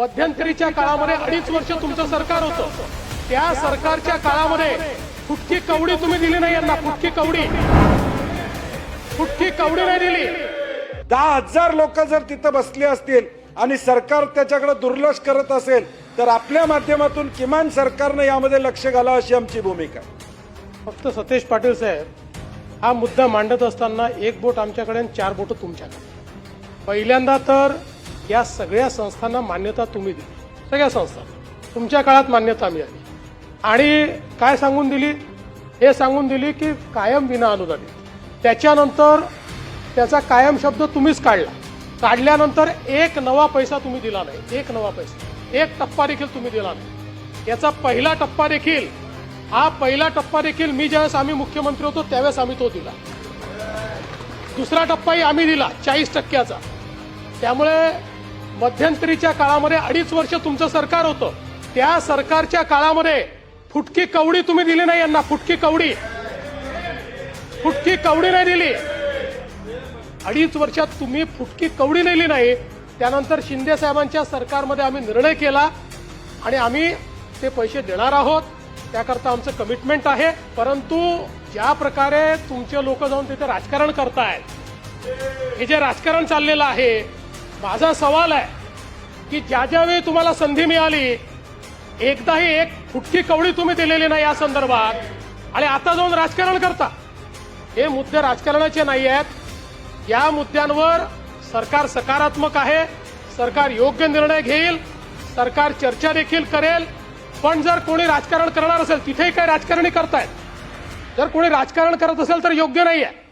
मध्यंतरीच्या काळामध्ये अडीच वर्ष तुमचं सरकार होतं. त्या सरकारच्या काळामध्ये फुटकी कवडी तुम्ही दिली नाही यांना फुटकी कवडी. फुटकी कवडी नाही दिली. दहा हजार लोक जर तिथं बसले असतील आणि सरकार त्याच्याकडे दुर्लक्ष करत असेल तर आपल्या माध्यमातून किमान सरकारनं यामध्ये लक्ष घालावं अशी आमची भूमिका. फक्त सतेज पाटील साहेब हा मुद्दा मांडत असताना एक बोट आमच्याकडे आणि चार बोट तुमच्याकडे. पहिल्यांदा तर या सगळ्या संस्थांना मान्यता तुम्ही दिली. सगळ्या संस्था. तुमच्या काळात मान्यता मिळाली. आणि काय सांगून दिली? हे सांगून दिली की कायम विना अनुदानित. त्याच्यानंतर त्याचा कायम शब्द तुम्हीच काढला. काढल्यानंतर एक नवा पैसा तुम्ही दिला नाही. एक नवा पैसा. एक टप्पा देखील तुम्ही दिला नाही. याचा पहिला टप्पा देखील हा पहिला टप्पा देखील मी ज्यावेळेस आम्ही मुख्यमंत्री होतो त्यावेळेस आम्ही तो दिला. दुसरा टप्पाही आम्ही दिला चाळीस टक्क्याचा. त्यामुळे मध्यंतरीच्या काळामध्ये अडीच वर्ष तुमचं सरकार होतं. त्या सरकारच्या काळामध्ये फुटकी कवडी तुम्ही दिली नाही यांना फुटकी कवडी. फुटकी कवडी नाही दिली. अडीच वर्षात तुम्ही फुटकी कवडी नेली नाही. त्यानंतर शिंदे साहेबांच्या सरकारमध्ये आम्ही निर्णय केला आणि आम्ही ते पैसे देणार आहोत. त्याकरता आमचं कमिटमेंट आहे. परंतु ज्या प्रकारे तुमचे लोक जाऊन तिथे राजकारण करतायत हे जे राजकारण चाललेलं आहे माझा सवाल आहे की ज्या ज्यावेळी तुम्हाला संधी मिळाली एकदाही एक फुटकी कवडी तुम्ही दिलेली नाही या संदर्भात. आणि आता जाऊन राजकारण करता. हे मुद्दे राजकारणाचे नाही आहेत. या मुद्द्यांवर सरकार सकारात्मक आहे सरकार योग्य निर्णय घेईल सरकार चर्चा देखील करेल. पण जर कोणी राजकारण करणार असेल तिथेही काही राजकारणी करतायत. जर कोणी राजकारण करत असेल तर योग्य नाही आहे